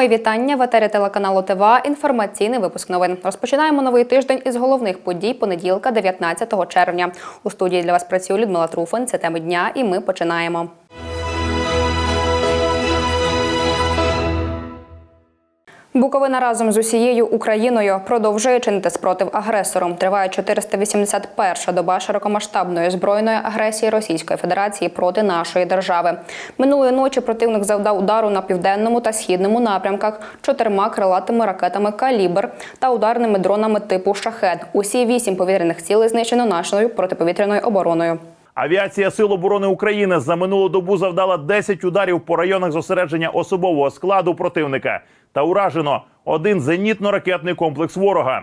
Мої вітання в етері телеканалу ТВА. Інформаційний випуск новин. Розпочинаємо новий тиждень із головних подій понеділка, 19 червня. У студії для вас працює Людмила Труфин. Це теми дня, і ми починаємо. Буковина разом з усією Україною продовжує чинити спротив агресорам. Триває 481-ша доба широкомасштабної збройної агресії Російської Федерації проти нашої держави. Минулої ночі противник завдав удару на південному та східному напрямках чотирма крилатими ракетами Калібр та ударними дронами типу Шахет. Усі вісім повітряних цілей знищено нашою протиповітряною обороною. Авіація Сил оборони України за минулу добу завдала 10 ударів по районах зосередження особового складу противника та уражено один зенітно-ракетний комплекс ворога.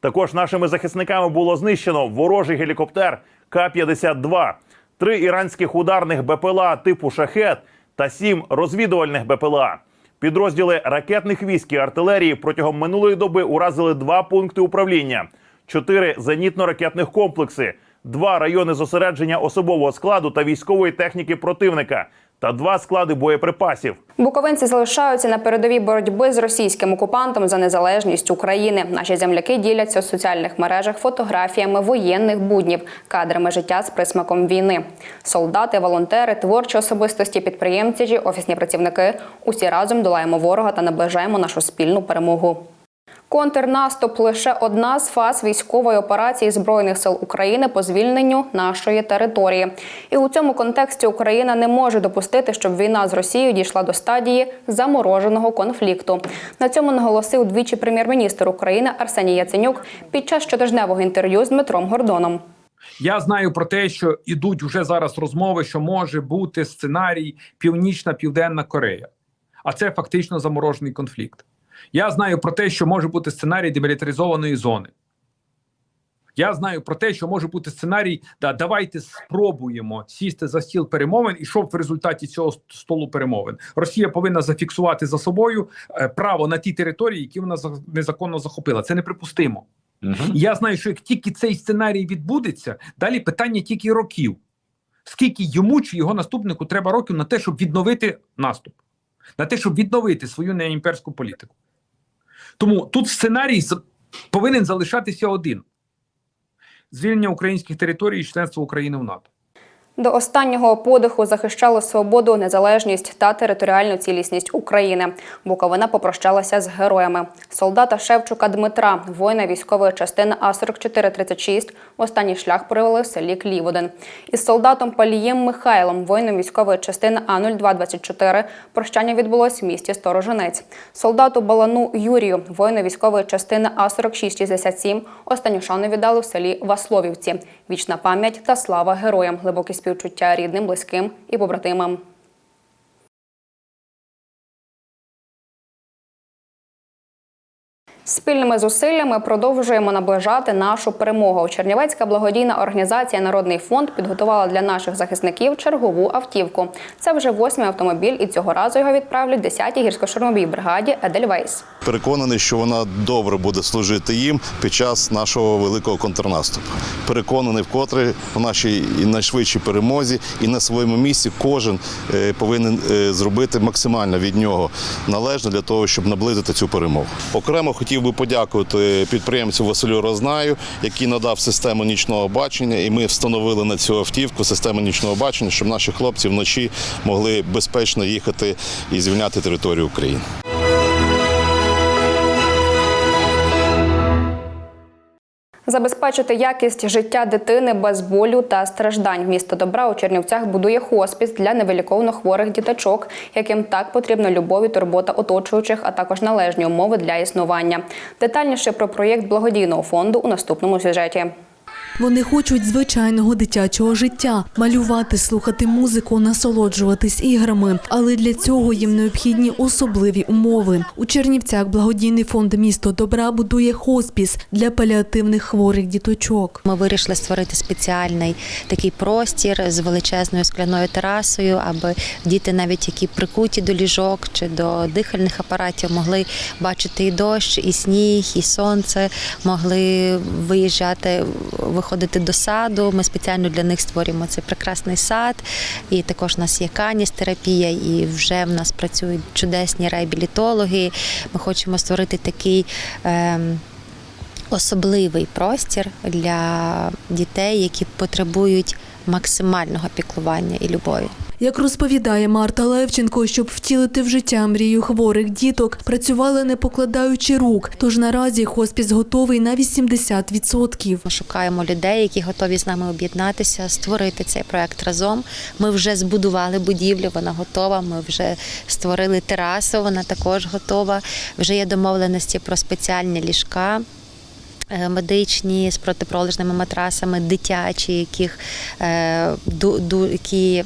Також нашими захисниками було знищено ворожий гелікоптер К-52, три іранських ударних БПЛА типу Шахет та сім розвідувальних БПЛА. Підрозділи ракетних військ і артилерії протягом минулої доби уразили два пункти управління, чотири зенітно-ракетних комплекси, два райони зосередження особового складу та військової техніки противника та два склади боєприпасів. Буковинці залишаються на передовій боротьби з російським окупантом за незалежність України. Наші земляки діляться у соціальних мережах фотографіями воєнних буднів, кадрами життя з присмаком війни. Солдати, волонтери, творчі особистості, підприємці офісні працівники усі разом долаємо ворога та наближаємо нашу спільну перемогу. Контрнаступ лише одна з фаз військової операції збройних сил України по звільненню нашої території. І у цьому контексті Україна не може допустити, щоб війна з Росією дійшла до стадії замороженого конфлікту. На цьому наголосив двічі прем'єр-міністр України Арсеній Яценюк під час щотижневого інтерв'ю з Дмитром Гордоном. Я знаю про те, що ідуть уже зараз розмови, що може бути сценарій Північна Південна Корея, а це фактично заморожений конфлікт. Я знаю про те, що може бути сценарій демілітаризованої зони. Я знаю про те, що може бути сценарій, да, давайте спробуємо сісти за стіл перемовин, і що в результаті цього столу перемовин Росія повинна зафіксувати за собою е, право на ті території, які вона за- незаконно захопила. Це неприпустимо. І Я знаю, що як тільки цей сценарій відбудеться, далі питання тільки років. Скільки йому чи його наступнику треба років на те, щоб відновити наступ, на те, щоб відновити свою неімперську політику. Тому тут сценарій повинен залишатися один: звільнення українських територій і членство України в НАТО. До останнього подиху захищали свободу, незалежність та територіальну цілісність України. Буковина попрощалася з героями. Солдата Шевчука Дмитра, воїна військової частини А4436, останній шлях провели в селі Кліводин. Із солдатом Палієм Михайлом, воїном військової частини А0224, прощання відбулось в місті Сторожинець. Солдату Балану Юрію, воїну військової частини А4667, останню шану віддали в селі Васловівці. Вічна пам'ять та слава героям, глибокі співчуття рідним, близьким і побратимам. Спільними зусиллями продовжуємо наближати нашу перемогу. Чернівецька благодійна організація Народний фонд підготувала для наших захисників чергову автівку. Це вже восьмий автомобіль, і цього разу його відправлять 10-й гірсько-штурмовій бригаді Едельвейс. Переконаний, що вона добре буде служити їм під час нашого великого контрнаступу. Переконаний вкотре в нашій найшвидшій перемозі і на своєму місці кожен е, повинен е, зробити максимально від нього належне для того, щоб наблизити цю перемогу. Окремо хотів би подякувати підприємцю Василю Рознаю, який надав систему нічного бачення, і ми встановили на цю автівку систему нічного бачення, щоб наші хлопці вночі могли безпечно їхати і звільняти територію України. Забезпечити якість життя дитини без болю та страждань. Місто добра у Чернівцях будує хоспіс для невиліковно хворих діточок, яким так потрібна любов і турбота оточуючих, а також належні умови для існування. Детальніше про проєкт благодійного фонду у наступному сюжеті. Вони хочуть звичайного дитячого життя, малювати, слухати музику, насолоджуватись іграми. Але для цього їм необхідні особливі умови. У Чернівцях благодійний фонд місто добра будує хоспіс для паліативних хворих діточок. Ми вирішили створити спеціальний такий простір з величезною скляною терасою, аби діти, навіть які прикуті до ліжок чи до дихальних апаратів, могли бачити і дощ, і сніг, і сонце, могли виїжджати, виходити виходити до саду. Ми спеціально для них створюємо цей прекрасний сад. І також у нас є каністерапія, і вже в нас працюють чудесні реабілітологи. Ми хочемо створити такий. ем, Особливий простір для дітей, які потребують максимального піклування і любові. Як розповідає Марта Левченко, щоб втілити в життя мрію хворих діток, працювали не покладаючи рук. Тож наразі хоспіс готовий на 80%. Ми шукаємо людей, які готові з нами об'єднатися, створити цей проект разом. Ми вже збудували будівлю, вона готова. Ми вже створили терасу, вона також готова. Вже є домовленості про спеціальні ліжка. Е, Медичні з протипролежними матрасами, дитячі, яких е, які,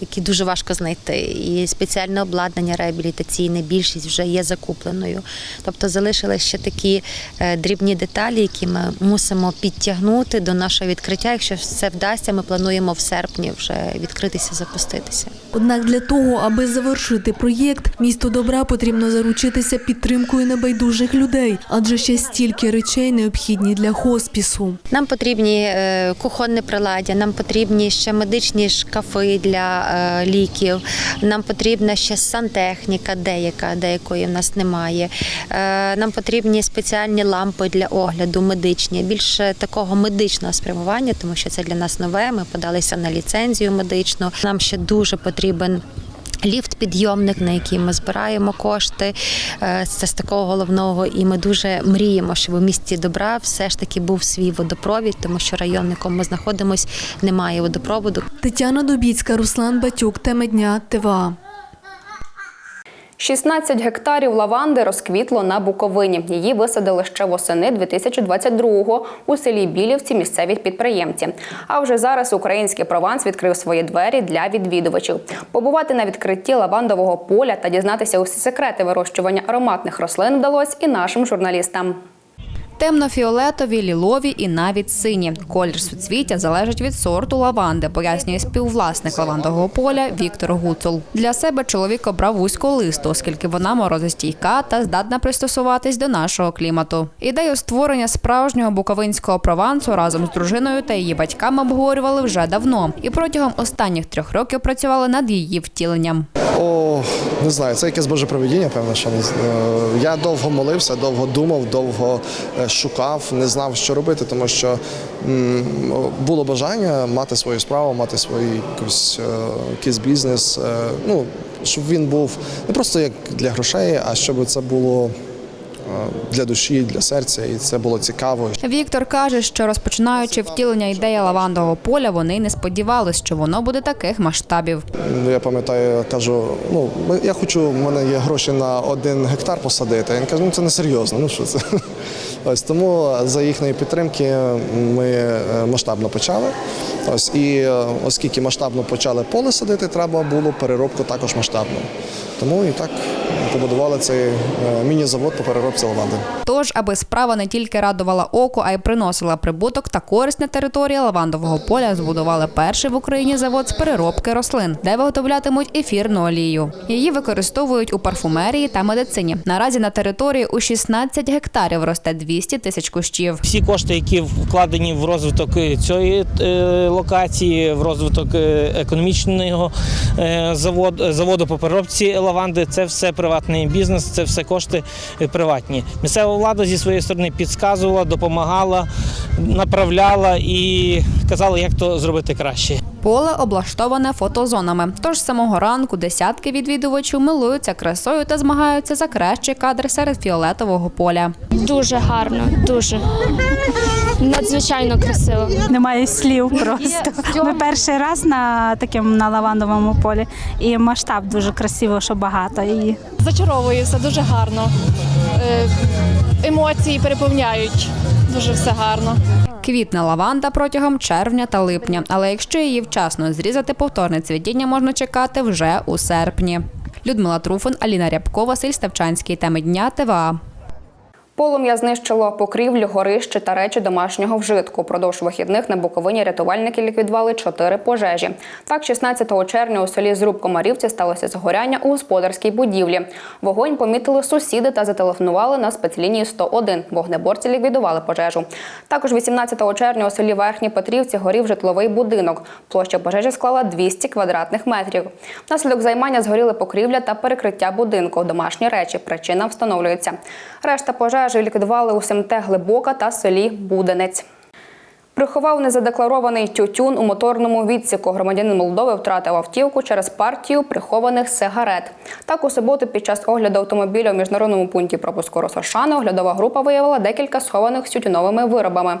які дуже важко знайти, і спеціальне обладнання реабілітаційне, більшість вже є закупленою. Тобто залишились ще такі е, дрібні деталі, які ми мусимо підтягнути до нашого відкриття. Якщо все вдасться, ми плануємо в серпні вже відкритися, запуститися. Однак для того, аби завершити проєкт, місту добра потрібно заручитися підтримкою небайдужих людей, адже ще стільки речей необхідні для хоспісу. Нам потрібні е, кухонне приладдя, нам потрібні ще медичні шкафи для ліків. Нам потрібна ще сантехніка, деяка, деякої в нас немає. Е, Нам потрібні спеціальні лампи для огляду, медичні, більше такого медичного спрямування, тому що це для нас нове. Ми подалися на ліцензію медичну. Нам ще дуже потрібен. Ліфт-підйомник, на який ми збираємо кошти, Е, це з такого головного. І ми дуже мріємо, щоб у місті добра все ж таки був свій водопровід, тому що район, в якому ми знаходимося, немає водопроводу. Тетяна Дубіцька, Руслан Батюк, теми дня ТВА. 16 гектарів лаванди розквітло на Буковині. Її висадили ще восени 2022-го у селі Білівці місцеві підприємці. А вже зараз український прованс відкрив свої двері для відвідувачів. Побувати на відкритті лавандового поля та дізнатися усі секрети вирощування ароматних рослин вдалося і нашим журналістам. Темно-фіолетові, лілові і навіть сині. Колір суцвіття залежить від сорту лаванди, пояснює співвласник лавандового поля Віктор Гуцул. Для себе чоловік обрав вузьку листу, оскільки вона морозостійка та здатна пристосуватись до нашого клімату. Ідею створення справжнього буковинського провансу разом з дружиною та її батьками обговорювали вже давно, і протягом останніх трьох років працювали над її втіленням. О, не знаю, це якесь боже проведіння, певно, що е, я довго молився, довго думав, довго е, шукав, не знав, що робити, тому що було бажання мати свою справу, мати свій якийсь, е, якийсь бізнес. е, Ну, щоб він був не просто як для грошей, а щоб це було е, для душі, для серця, і це було цікаво. Віктор каже, що розпочинаючи втілення ідеї лавандового поля, вони не сподівались, що воно буде таких масштабів. Ну, Я пам'ятаю, кажу, ну я хочу, в мене є гроші на один гектар посадити. Він каже, ну це не серйозно. Ну що це? Ось тому за їхньої підтримки ми е, масштабно почали. Ось і е, оскільки масштабно почали поле садити, треба було переробку також масштабну. Тому і так побудували цей е, міні-завод по переробці лаванди. Тож, аби справа не тільки радувала око, а й приносила прибуток та користь на території лавандового поля, збудували перший в Україні завод з переробки рослин, де виготовлятимуть ефірну олію. Її використовують у парфумерії та медицині. Наразі на території у 16 гектарів росте 200 тисяч кущів. Всі кошти, які вкладені в розвиток е, цієї е, локації, в розвиток е, економічного заводу заводу по переробці лаванди, це все приватний бізнес, це все кошти е, приватні. Місцева влада зі своєї сторони підказувала, допомагала, направляла і казала, як то зробити краще. Поле облаштоване фотозонами. Тож з самого ранку десятки відвідувачів милуються красою та змагаються за кращий кадр серед фіолетового поля. Дуже гарно, дуже надзвичайно красиво. Немає слів просто. Ми перший раз на такому на лавандовому полі, і масштаб дуже красиво, що багато її. Зачаровує все дуже гарно. Е, Емоції переповняють. Дуже все гарно. Квітне лаванда протягом червня та липня, але якщо її вчасно зрізати, повторне цвітіння можна чекати вже у серпні. Людмила Труфан, Аліна Рябко, Василь Ставчанський. Теми дня ТВА. Полум'я знищило покрівлю, горище та речі домашнього вжитку. Продовж вихідних на Буковині рятувальники ліквідували чотири пожежі. Так, 16 червня у селі Зруб Комарівці сталося згоряння у господарській будівлі. Вогонь помітили сусіди та зателефонували на спецлінії 101. Вогнеборці ліквідували пожежу. Також 18 червня у селі Верхні Петрівці горів житловий будинок. Площа пожежі склала 200 квадратних метрів. Внаслідок займання згоріли покрівля та перекриття будинку. Домашні речі. Причина встановлюється. Решта пожежі ліквідували у СМТ Глибока та селі Буденець. Приховав незадекларований тютюн у моторному відсіку. Громадянин Молдови втратив автівку через партію прихованих сигарет. Так, у суботу під час огляду автомобіля у міжнародному пункті пропуску Росошани оглядова група виявила декілька схованих з тютюновими виробами.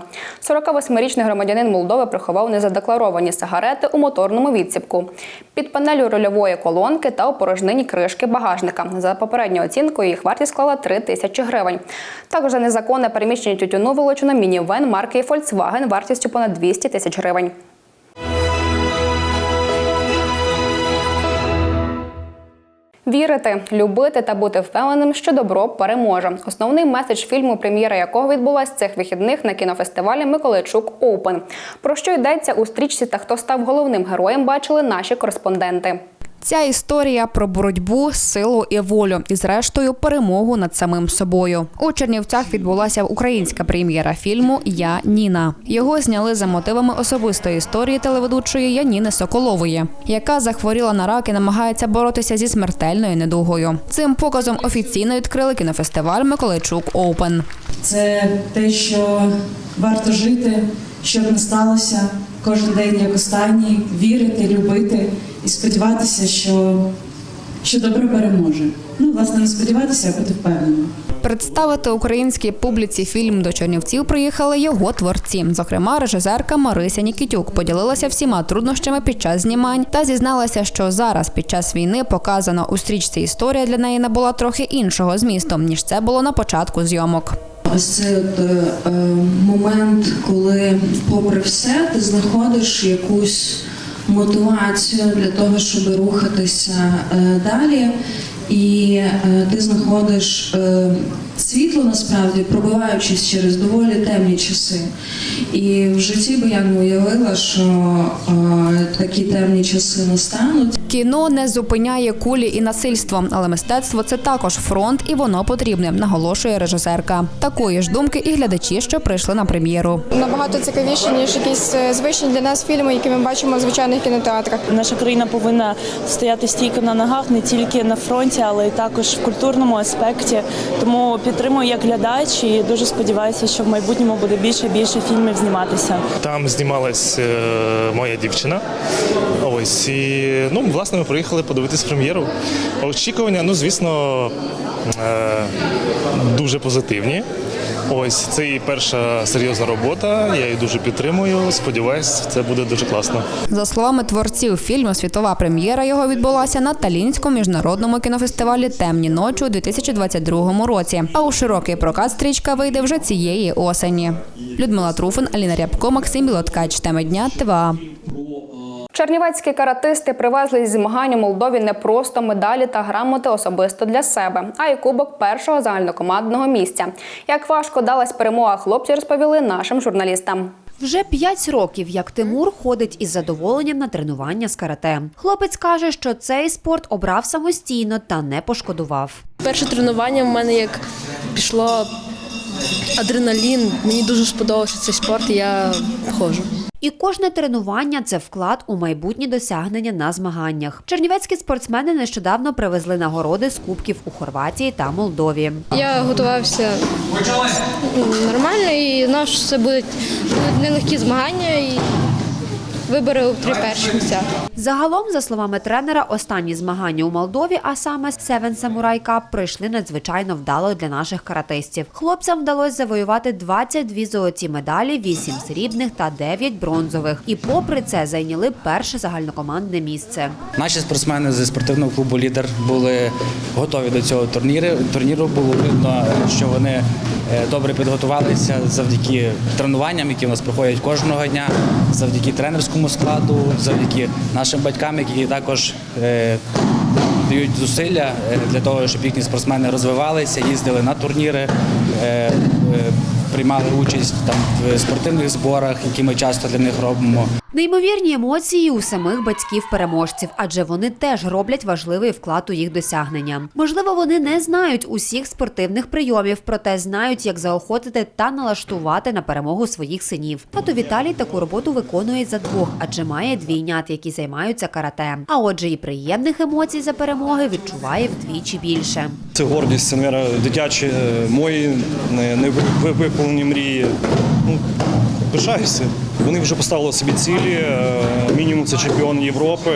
48-річний громадянин Молдови приховав незадекларовані сигарети у моторному відсіпку. Під панелю рульової колонки та у порожнині кришки багажника. За попередньою оцінкою їх вартість склала 3 тисячі гривень. Також за незаконне переміщення тютюну вилучено мінівен марки Volkswagen вартістю понад 200 тисяч гривень. Вірити, любити та бути впевненим, що добро переможе. Основний меседж фільму, прем'єра якого відбулась цих вихідних на кінофестивалі Миколайчук Оупен. Про що йдеться у стрічці та хто став головним героєм, бачили наші кореспонденти. Ця історія про боротьбу, силу і волю, і зрештою перемогу над самим собою. У Чернівцях відбулася українська прем'єра фільму Я Ніна. Його зняли за мотивами особистої історії телеведучої Яніни Соколової, яка захворіла на рак і намагається боротися зі смертельною недугою. Цим показом офіційно відкрили кінофестиваль Миколайчук Оупен. Це те, що варто жити, щоб не сталося кожен день як останній, вірити, любити і сподіватися, що, що добро переможе. Ну, власне, не сподіватися, а бути впевненим. Представити українській публіці фільм до Чернівців приїхали його творці. Зокрема, режисерка Марися Нікітюк поділилася всіма труднощами під час знімань та зізналася, що зараз під час війни показана у стрічці історія для неї набула трохи іншого змісту, ніж це було на початку зйомок. Ось цей от, е, е, момент, коли, попри все, ти знаходиш якусь мотивацію для того, щоб рухатися е, далі. І е, ти знаходиш е, світло насправді, пробиваючись через доволі темні часи. І в житті би я не уявила, що е, такі темні часи настануть. Кіно не зупиняє кулі і насильство, але мистецтво це також фронт, і воно потрібне, наголошує режисерка. Такої ж думки і глядачі, що прийшли на прем'єру. Набагато цікавіше, ніж якісь е, звичні для нас фільми, які ми бачимо в звичайних кінотеатрах. Наша країна повинна стояти стійко на ногах не тільки на фронті, але й також в культурному аспекті. Тому підтримую як глядач і дуже сподіваюся, що в майбутньому буде більше і більше фільмів зніматися. Там знімалась е, моя дівчина. Ось і ну, власне, ми приїхали подивитись прем'єру. Очікування, ну звісно, е, дуже позитивні. Ось це її перша серйозна робота. Я її дуже підтримую. Сподіваюсь, це буде дуже класно. За словами творців фільму, світова прем'єра його відбулася на Талінському міжнародному кінофестивалі Темні ночі у 2022 році. А у широкий прокат стрічка вийде вже цієї осені. Людмила Труфин, Аліна Рябко, Максим Білоткач. Теми дня ТВА. Чернівецькі каратисти привезли зі змагань у Молдові не просто медалі та грамоти особисто для себе, а й кубок першого загальнокомандного місця. Як важко далась перемога, хлопці розповіли нашим журналістам. Вже п'ять років, як Тимур ходить із задоволенням на тренування з карате. Хлопець каже, що цей спорт обрав самостійно та не пошкодував. Перше тренування в мене як пішло адреналін. Мені дуже сподобався цей спорт, і я ходжу. І кожне тренування це вклад у майбутні досягнення на змаганнях. Чернівецькі спортсмени нещодавно привезли нагороди з кубків у Хорватії та Молдові. Я готувався нормально і знав, що це будуть, будуть нелегкі змагання і вибори у три перші місця. Загалом, за словами тренера, останні змагання у Молдові, а саме Seven Samurai Cup, пройшли надзвичайно вдало для наших каратистів. Хлопцям вдалося завоювати 22 золоті медалі, 8 срібних та 9 бронзових. І попри це зайняли перше загальнокомандне місце. Наші спортсмени зі спортивного клубу Лідер були готові до цього турніру. Турніру було видно, що вони добре підготувалися завдяки тренуванням, які у нас проходять кожного дня, завдяки тренерському складу, завдяки нашим батькам, які також е, дають зусилля е, для того, щоб їхні спортсмени розвивалися, їздили на турніри, е, е, приймали участь там в спортивних зборах, які ми часто для них робимо. Неймовірні емоції у самих батьків-переможців, адже вони теж роблять важливий вклад у їх досягнення. Можливо, вони не знають усіх спортивних прийомів, проте знають, як заохотити та налаштувати на перемогу своїх синів. Тато Віталій таку роботу виконує за двох, адже має двійнят, які займаються карате. А отже, і приємних емоцій за перемоги відчуває вдвічі більше. Це гордість, це, мабуть, дитячі е, мої не, не ви- виповнені мрії. Ну, пишаюся. Вони вже поставили собі цілі. е, Мінімум це чемпіон Європи.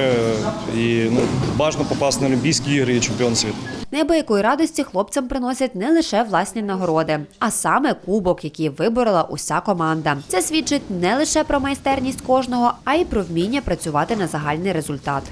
І ну, бажано попасти на Олімпійські ігри і чемпіон світу. Неабиякої радості хлопцям приносять не лише власні нагороди, а саме кубок, який виборола уся команда. Це свідчить не лише про майстерність кожного, а й про вміння працювати на загальний результат.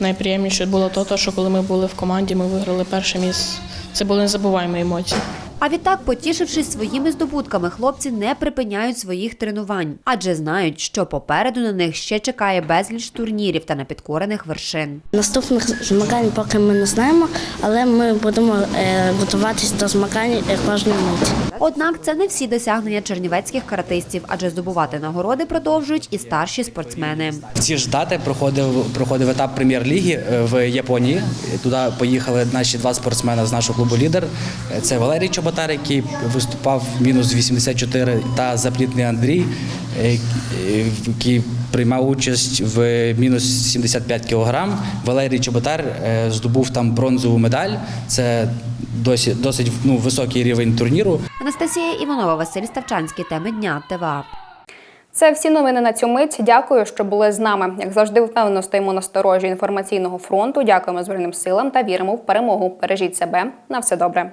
Найприємніше було то, що коли ми були в команді, ми виграли перше місце. Це були незабуваємо емоції. А відтак, потішившись своїми здобутками, хлопці не припиняють своїх тренувань, адже знають, що попереду на них ще чекає безліч турнірів та непідкорених вершин. Наступних змагань поки ми не знаємо, але ми будемо е, готуватись до змагань е, кожної миті. Однак це не всі досягнення чернівецьких каратистів, адже здобувати нагороди продовжують і старші спортсмени. Ці ж дати проходив проходив етап прем'єр-ліги е, в Японії. Туди поїхали наші два спортсмени з нашого клубу лідер. Це Валерій Чоботар, який виступав в мінус 84, та заплітний Андрій, е, який приймав участь в мінус 75 кілограм. Валерій Чоботар е, здобув там бронзову медаль. Це досить, досить ну, високий рівень турніру. Анастасія Іванова, Василь Ставчанський. Теми дня. ТВА. Це всі новини на цю мить. Дякую, що були з нами. Як завжди, впевнено стоїмо на сторожі інформаційного фронту. Дякуємо Збройним силам та віримо в перемогу. Бережіть себе. На все добре.